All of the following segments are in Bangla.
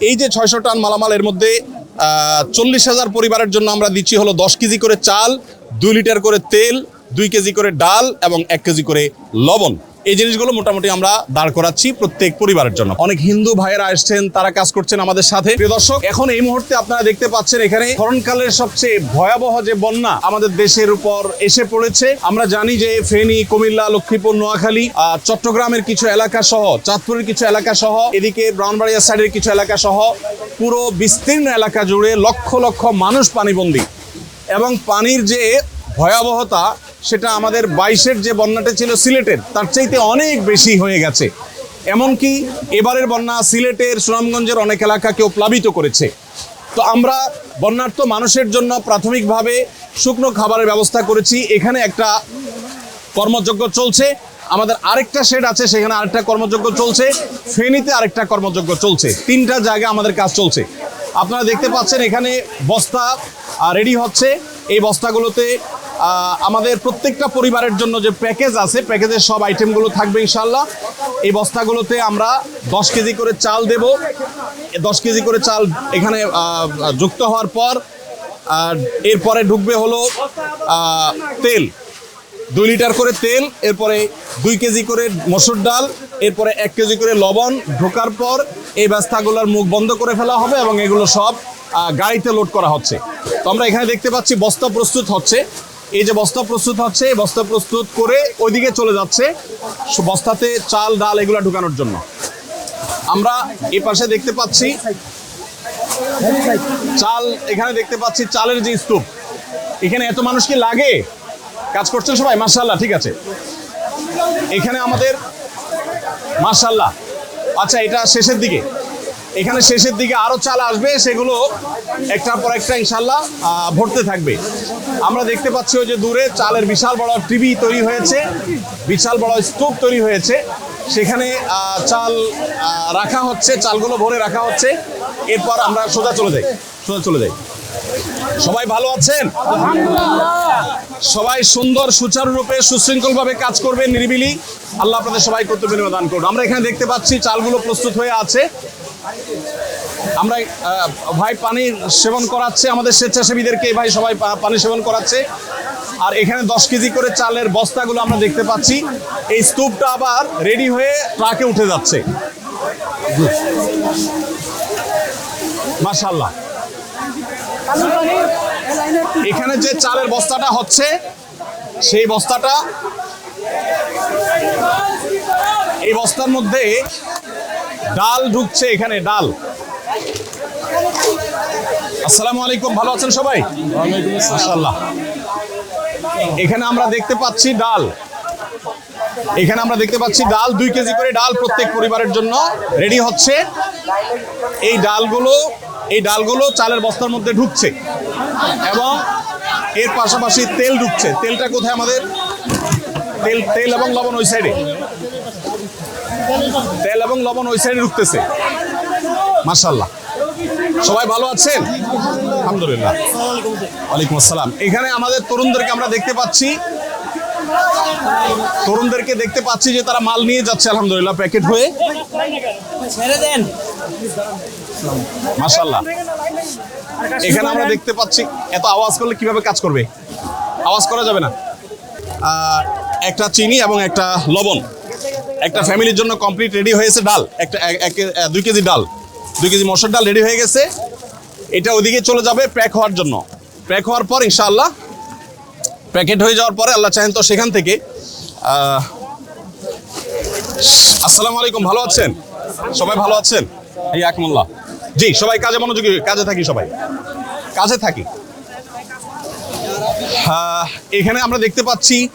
এই যে ছয়শো টন মালামাল এর মধ্যে চল্লিশ হাজার পরিবারের জন্য আমরা দিচ্ছি হলো দশ কেজি করে চাল, দুই লিটার করে তেল, দুই কেজি করে ডাল এবং এক কেজি করে লবণ। এই জিনিসগুলো মোটামুটি আমরা দাঁড় করাচ্ছি প্রত্যেক পরিবারের জন্য। অনেক হিন্দু ভাইয়েরা আসছেন তারা কাজ করছেন আমাদের সাথে। প্রিয় দর্শক, এখন এই মুহূর্তে আপনারা দেখতে পাচ্ছেন এখানে স্মরণকালের সবচেয়ে ভয়াবহ যে বন্যা আমাদের দেশের উপর এসে পড়েছে। আমরা জানি যে ফেনী, কুমিল্লা, লক্ষ্মীপুর, নোয়াখালী চট্টগ্রামের কিছু এলাকা সহ, চাঁদপুরের কিছু এলাকা সহ, এদিকে ব্রাউনবাড়িয়া সাইডের কিছু এলাকা সহ, পুরো বিস্তীর্ণ এলাকা জুড়ে লক্ষ লক্ষ মানুষ পানিবন্দী। এবং পানির যে ভয়াবহতা সেটা আমাদের বাইশের যে বন্যাটা ছিল সিলেটের, তার চাইতে অনেক বেশি হয়ে গেছে। এমনকি এবারের বন্যা সিলেটের সুনামগঞ্জের অনেক এলাকাকেও প্লাবিত করেছে। তো আমরা বন্যার্থ মানুষের জন্য প্রাথমিকভাবে শুকনো খাবারের ব্যবস্থা করেছি। এখানে একটা কর্মযজ্ঞ চলছে। আমাদের আরেকটা শেড আছে, সেখানে আরেকটা কর্মযজ্ঞ চলছে। ফেনীতে আরেকটা কর্মযজ্ঞ চলছে। তিনটা জায়গায় আমাদের কাজ চলছে। আপনারা দেখতে পাচ্ছেন এখানে বস্তা রেডি হচ্ছে। এই বস্তাগুলোতে আমাদের প্রত্যেকটা পরিবারের জন্য যে প্যাকেজ আছে, প্যাকেজের সব আইটেমগুলো থাকবে ইনশাল্লাহ এই বস্তাগুলোতে আমরা দশ কেজি করে চাল দেব। দশ কেজি করে চাল এখানে যুক্ত হওয়ার পর এরপরে ঢুকবে হলো তেল। দুই লিটার করে তেল, এরপরে দুই কেজি করে মসুর ডাল, এরপরে এক কেজি করে লবণ ঢোকার পর এই ব্যবস্থাগুলোর মুখ বন্ধ করে ফেলা হবে এবং এগুলো সব গাড়িতে লোড করা হচ্ছে। তো আমরা এখানে দেখতে পাচ্ছি বস্তা প্রস্তুত হচ্ছে। এই যে বস্তা প্রস্তুত হচ্ছে, এই বস্তা প্রস্তুত করে ওইদিকে চলে যাচ্ছে বস্তাতে চাল, ডাল এগুলো ঢুকানোর জন্য। আমরা এই পাশে দেখতে পাচ্ছি, চাল, এখানে দেখতে পাচ্ছি চালের যে স্তূপ। এখানে এত মানুষ কি লাগে? কাজ করছেন সবাই? মার্শাল্লাহ ঠিক আছে। এখানে আমাদের মার্শাল্লাহ আচ্ছা এটা শেষের দিকে। এখানে শেষের দিকে আরও চাল আসবে, সেগুলো একটার পর একটা ইনশাল্লাহ ভরতে থাকবে। আমরা দেখতে পাচ্ছি যে দূরে চালের বিশাল বড় টিভি তৈরি হয়েছে, বিশাল বড় স্তূপ তৈরি হয়েছে। সেখানে চাল রাখা হচ্ছে, চালগুলো ভরে রাখা হচ্ছে। এরপর আমরা সোজা চলে যাই, সোজা চলে যাই। সবাই ভালো আছেন? সবাই সুন্দর সুচারুরূপে সুশৃঙ্খলভাবে কাজ করবে নিরিবিলি। আল্লাহ আপনাদের সবাই কর্তব্য দান করুন। আমরা এখানে দেখতে পাচ্ছি চালগুলো প্রস্তুত হয়ে আছে। আমরা ভাই পানি সেবন করাচ্ছে, আমাদের স্বেচ্ছাসেবীদেরকে ভাই সবাই পানি সেবন করাচ্ছে। আর এখানে দশ কেজি করে চালের বস্তাগুলো আমরা দেখতে পাচ্ছি। এই স্তূপটা আবার রেডি হয়ে ট্রাকে উঠে যাচ্ছে। মাশাল্লাহ এখানে যে চালের বস্তাটা হচ্ছে, সেই বস্তাটা, এই বস্তার মধ্যে ডাল ঢুকছে এখানে ডাল। আসসালামু আলাইকুম ভালো আছেন সবাই? মাশাআল্লাহ। এখানে আমরা দেখতে পাচ্ছি ডাল। এখানে আমরা দেখতে পাচ্ছি ডাল দুই কেজি করে ডাল প্রত্যেক পরিবারের জন্য রেডি হচ্ছে। এই ডালগুলো এই ডালগুলো চালের বস্তার মধ্যে ঢুকছে এবং এর পাশাপাশি তেল ঢুকছে। তেলটা কোথায় আমাদের? তেল তেল এবং লবণ ওই সাইডে তেল এবং লবণ ওই সাইডে ঢুকতেছে। মার্শাল্লাহ সবাই ভালো আছেন? আলহামদুলিল্লাহ। ওয়ালাইকুম আসসালাম। এখানে আমাদের তরুণদেরকে আমরা দেখতে পাচ্ছি। তরুণদেরকে দেখতে পাচ্ছি যে তারা মাল নিয়ে যাচ্ছে আলহামদুলিল্লাহ প্যাকেট হয়ে। মাশাল্লাহ এখানে আমরা দেখতে পাচ্ছি এত আওয়াজ করলে কীভাবে কাজ করবে? আওয়াজ করা যাবে না। একটা চিনি এবং একটা লবণ। একটা ফ্যামিলির জন্য কমপ্লিট রেডি হয়েছে ডাল। একটা, এক- এক- দুই কেজি ডাল। দুই কেজি মশার ডাল রেডি হয়ে গেছে। এটা ওদিকে চলে যাবে প্যাক হওয়ার জন্য। প্যাক হওয়ার পর ইনশাআল্লাহ প্যাকেট হয়ে যাওয়ার পরে আল্লাহ চাহেন তো সেখান থেকে আসসালামু আলাইকুম, ভালো আছেন? সবাই ভালো আছেন? এই আকমুল্লাহ। জি, সবাই কাজে মনোযোগী, কাজে থাকি সবাই। কাজে থাকি। এখানে আমরা দেখতে পাচ্ছি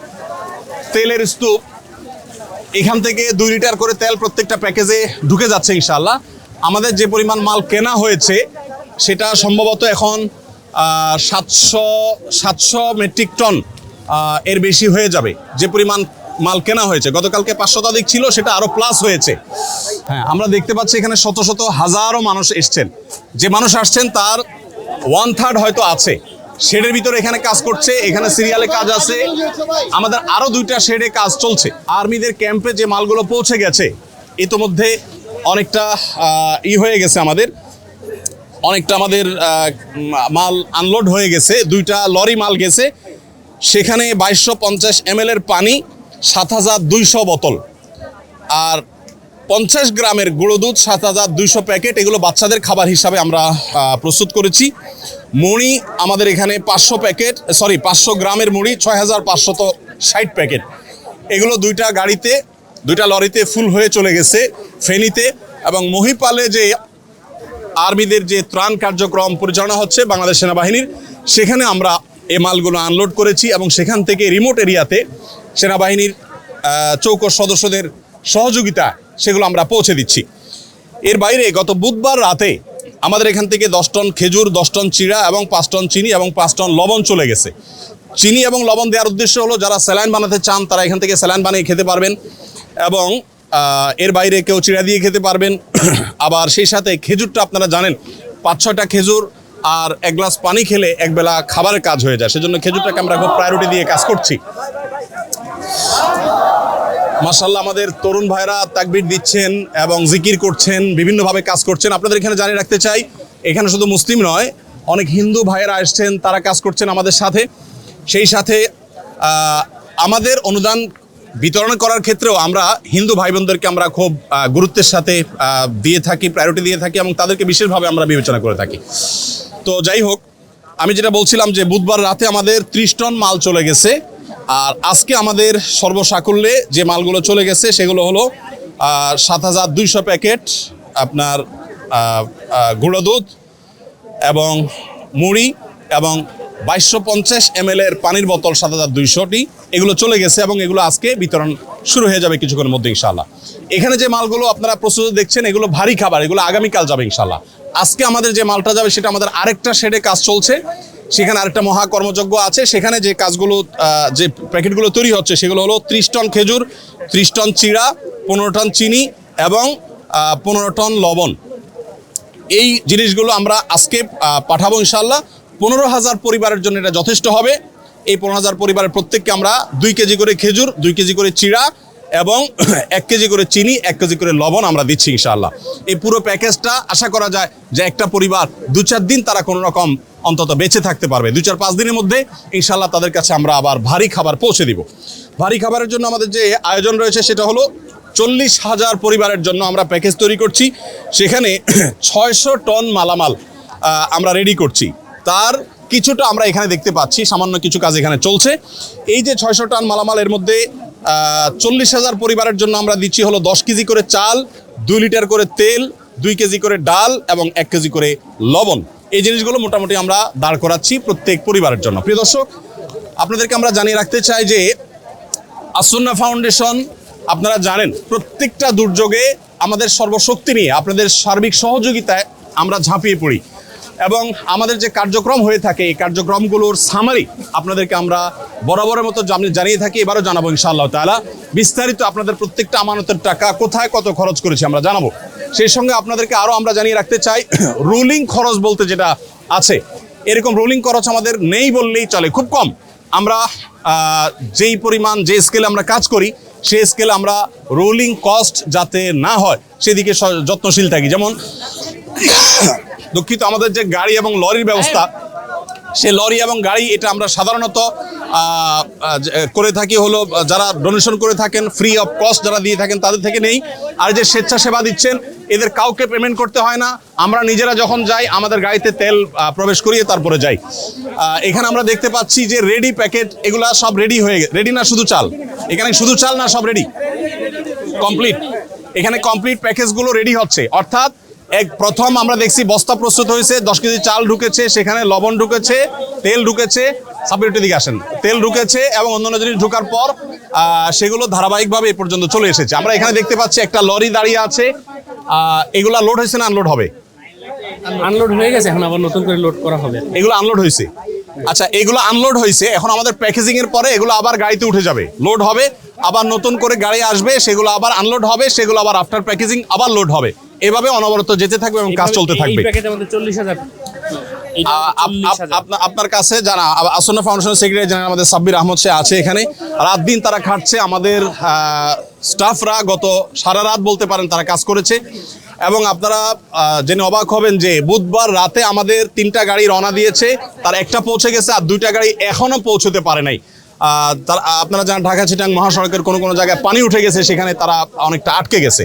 তেলের স্তূপ। এখান থেকে দুই লিটার করে তেল প্রত্যেকটা প্যাকেজে ঢুকে যাচ্ছে ইনশাল্লাহ আমাদের যে পরিমাণ মাল কেনা হয়েছে, সেটা সম্ভবত এখন সাতশো সাতশো মেট্রিক টন এর বেশি হয়ে যাবে। যে পরিমাণ মাল কেনা হয়েছে, গতকালকে পাঁচশো শতাধিক ছিল, সেটা আরও প্লাস হয়েছে। হ্যাঁ আমরা দেখতে পাচ্ছি এখানে শত শত হাজারো মানুষ এসছেন। যে মানুষ আসছেন, তার ওয়ান থার্ড হয়তো আছে। শেডের ভিতরে এখানে কাজ করছে, এখানে সিরিয়ালে কাজ আছে। আমাদের আরও দুইটা শেডে কাজ চলছে। আর্মিদের ক্যাম্পে যে মালগুলো পৌঁছে গেছে, ইতোমধ্যে অনেকটা ই হয়ে গেছে আমাদের। অনেকটা আমাদের মাল আনলোড হয়ে গেছে। দুইটা লরি মাল গেছে। সেখানে বাইশশো পঞ্চাশ এম এর পানি, সাত হাজার দুইশো বোতল। আর পঞ্চাশ গ্রামের গুঁড়ো দুধ, সাত হাজার দুইশো প্যাকেট, এগুলো বাচ্চাদের খাবার হিসাবে আমরা প্রস্তুত করেছি। মুড়ি আমাদের এখানে পাঁচশো প্যাকেট সরি পাঁচশো গ্রামের মুড়ি ছয় হাজার পাঁচশত ষাট প্যাকেট। এগুলো দুইটা গাড়িতে, দুইটা লরিতে ফুল হয়ে চলে গেছে ফেনীতে এবং মহিপালে যে আর্মিদের যে ত্রাণ কার্যক্রম পরিচালনা হচ্ছে বাংলাদেশ সেনাবাহিনীর, সেখানে আমরা এই মালগুলো আনলোড করেছি এবং সেখান থেকে রিমোট এরিয়াতে সেনাবাহিনীর চৌকস সদস্যদের সহযোগিতা, সেগুলো আমরা পৌঁছে দিচ্ছি। এর বাইরে গত বুধবার রাতে আমাদের এখান থেকে দশ টন খেজুর, দশ টন চিড়া এবং পাঁচ টন চিনি এবং পাঁচ টন লবণ চলে গেছে। চিনি এবং লবণ দেওয়ার উদ্দেশ্য হলো, যারা স্যালাইন বানাতে চান, তারা এখান থেকে স্যালাইন বানিয়ে খেতে পারবেন এবং এর বাইরে কেউ চিড়া দিয়ে খেতে পারবেন। আবার সেই সাথে খেজুরটা আপনারা জানেন, পাঁচ ছয়টা খেজুর আর এক গ্লাস পানি খেলে একবেলা খাবারের কাজ হয়ে যায়। সেজন্য খেজুরটাকে আমরা খুব প্রায়োরিটি দিয়ে কাজ করছি। মাসাল্লাহ আমাদের তরুণ ভাইরা তাকবির দিচ্ছেন এবং জিকির করছেন, বিভিন্নভাবে কাজ করছেন। আপনাদের এখানে জানিয়ে রাখতে চাই, এখানে শুধু মুসলিম নয়, অনেক হিন্দু ভাইয়েরা আসছেন তারা কাজ করছেন আমাদের সাথে। সেই সাথে আমাদের অনুদান বিতরণ করার ক্ষেত্রেও আমরা হিন্দু ভাই বোনদেরকে আমরা খুব গুরুত্বের সাথে দিয়ে থাকি প্রায়োরিটি দিয়ে থাকি এবং তাদেরকে বিশেষভাবে আমরা বিবেচনা করে থাকি। তো যাই হোক, আমি যেটা বলছিলাম যে বুধবার রাতে আমাদের ত্রিশ টন মাল চলে গেছে। আর আজকে আমাদের সর্বসাকুল্যে যে মালগুলো চলে গেছে, সেগুলো হলো সাত হাজার দুইশো প্যাকেট আপনার গুঁড়ো দুধ এবং মুড়ি এবং বাইশশো পঞ্চাশ এম এর পানির বোতল সাত হাজার দুইশোটি। এগুলো চলে গেছে এবং এগুলো আজকে বিতরণ শুরু হয়ে যাবে কিছুক্ষণের মধ্যে ইনশাল্লাহ এখানে যে মালগুলো আপনারা প্রস্তুত দেখছেন, এগুলো ভারী খাবার, এগুলো আগামীকাল যাবে ইনশাল্লাহ আজকে আমাদের যে মালটা যাবে, সেটা আমাদের আরেকটা শেডে কাজ চলছে। সেখানে আরেকটা মহা কর্মযজ্ঞ আছে। সেখানে যে কাজগুলো যে প্যাকেটগুলো তৈরি হচ্ছে, সেগুলো হলো ত্রিশ টন খেজুর, ত্রিশ টন চিড়া, পনেরো টন চিনি এবং পনেরো টন লবণ। এই জিনিসগুলো আমরা আজকে পাঠাবো ইনশাল্লাহ পনেরো হাজার পরিবারের জন্য এটা যথেষ্ট হবে। এই পনেরো হাজার পরিবারের প্রত্যেককে আমরা দুই কেজি করে খেজুর, দুই কেজি করে চিড়া এবং এক কেজি করে চিনি, এক কেজি করে লবণ আমরা দিচ্ছি ইনশাল্লাহ এই পুরো প্যাকেজটা আশা করা যায় যে একটা পরিবার দু চার দিন তারা কোনো রকম অন্তত বেঁচে থাকতে পারবে। দু চার পাঁচ দিনের মধ্যে ইনশাল্লাহ তাদের কাছে আমরা আবার ভারী খাবার পৌঁছে দিব। ভারী খাবারের জন্য আমাদের যে আয়োজন রয়েছে সেটা হলো চল্লিশ হাজার পরিবারের জন্য আমরা প্যাকেজ তৈরি করছি। সেখানে ছয়শো টন মালামাল আমরা রেডি করছি। তার কিছুটা আমরা এখানে দেখতে পাচ্ছি, সামান্য কিছু কাজ এখানে চলছে। এই যে ছয়শো টন মালামাল এর মধ্যে চল্লিশ হাজার পরিবারের জন্য আমরা দিচ্ছি হলো দশ কেজি করে চাল, দুই লিটার করে তেল, দুই কেজি করে ডাল এবং এক কেজি করে লবণ। এই জিনিসগুলো মোটামুটি আমরা দাঁড় করাচ্ছি প্রত্যেক পরিবারের জন্য। প্রিয় দর্শক, আপনাদেরকে আমরা জানিয়ে রাখতে চাই যে আসন্না ফাউন্ডেশন, আপনারা জানেন, প্রত্যেকটা দুর্যোগে আমাদের সর্বশক্তি নিয়ে, আপনাদের সার্বিক সহযোগিতায় আমরা ঝাঁপিয়ে পড়ি। এবং আমাদের যে কার্যক্রম হয়ে থাকে, এই কার্যক্রমগুলোর সামারি আপনাদেরকে আমরা বরাবরের মতো জানি- জানিয়ে থাকি, এবারও জানাব ইনশাআল্লাহ তাআলা। বিস্তারিত আপনাদের প্রত্যেকটা আমানতের টাকা কোথায়, কত খরচ করেছি আমরা জানাব। সেই সঙ্গে আপনাদেরকে আরও আমরা জানিয়ে রাখতে চাই রুলিং খরচ বলতে যেটা আছে, এরকম রুলিং খরচ আমাদের নেই বললেই চলে, খুব কম। আমরা যেই পরিমাণ, যে স্কেলে আমরা কাজ করি, সে স্কেলে আমরা রোলিং কস্ট যাতে না হয়, সেদিকে যত্নশীল থাকি। যেমন, দুঃখিত, আমাদের যে গাড়ি এবং লরির ব্যবস্থা, সে লরি এবং গাড়ি, এটা আমরা সাধারণত করে থাকি হলো, যারা ডোনেশন করে থাকেন ফ্রি অফ কস্ট যারা দিয়ে থাকেন, তাদের থেকে নেই। আর যে স্বেচ্ছাসেবা দিচ্ছেন এদের কাউকে পেমেন্ট করতে হয় না। আমরা নিজেরা যখন যাই, আমাদের গাড়িতে তেল প্রবেশ করিয়ে তারপরে যাই। এখানে আমরা দেখতে পাচ্ছি যে রেডি প্যাকেট এগুলা সব রেডি হয়ে রেডি না শুধু চাল? এখানে শুধু চাল না সব রেডি কমপ্লিট এখানে কমপ্লিট প্যাকেজগুলো রেডি হচ্ছে। অর্থাৎ, এক প্রথম আমরা দেখছি বস্তা প্রস্তুত হয়েছে, দশ কেজি চাল ঢুকেছে, সেখানে লবণ ঢুকেছে, তেল ঢুকেছে। সাবমিটের দিকে আসেন। তেল ঢুকেছে এবং অন্যান্য জিনিস ঢোকার পর সেগুলো ধারাবাহিকভাবে এ পর্যন্ত চলে এসেছে। আমরা এখানে দেখতে পাচ্ছি একটা লরি দাঁড়িয়ে আছে। এগুলা লোড হয়েছে না আনলোড হবে? আনলোড হয়ে গেছে এখন আবার নতুন করে লোড করা হবে। এগুলো আনলোড হয়েছে? আচ্ছা এগুলো আনলোড হয়েছে এখন আমাদের প্যাকেজিং এর পরে এগুলো আবার গাড়িতে উঠে যাবে। লোড হবে আবার নতুন করে গাড়ি আসবে সেগুলো আবার আনলোড হবে সেগুলো আবার আফটার প্যাকেজিং আবার লোড হবে। এভাবে অনবরত যেতে থাকবে এবং কাজ চলতে থাকবে। এই প্যাকেট আমাদের চল্লিশ হাজার আপনার কাছে যারা আসন্ন ফাউন্ডেশন সেক্রেটারি জেনারেল আমাদের সাব্বির আহমদ সে আছে এখানে। রাত দিন তারা খাটছে আমাদের স্টাফরা গত সারা রাত বলতে পারেন তারা কাজ করেছে। এবং আপনারা জেনে অবাক হবেন যে বুধবার রাতে আমাদের তিনটা গাড়ি রওনা দিয়েছে তার একটা পৌঁছে গেছে আর দুইটা গাড়ি এখনও পৌঁছতে পারে নাই। তার আপনারা জানেন ঢাকা চিটাং মহাসড়কের কোনো কোনো জায়গায় পানি উঠে গেছে সেখানে তারা অনেকটা আটকে গেছে।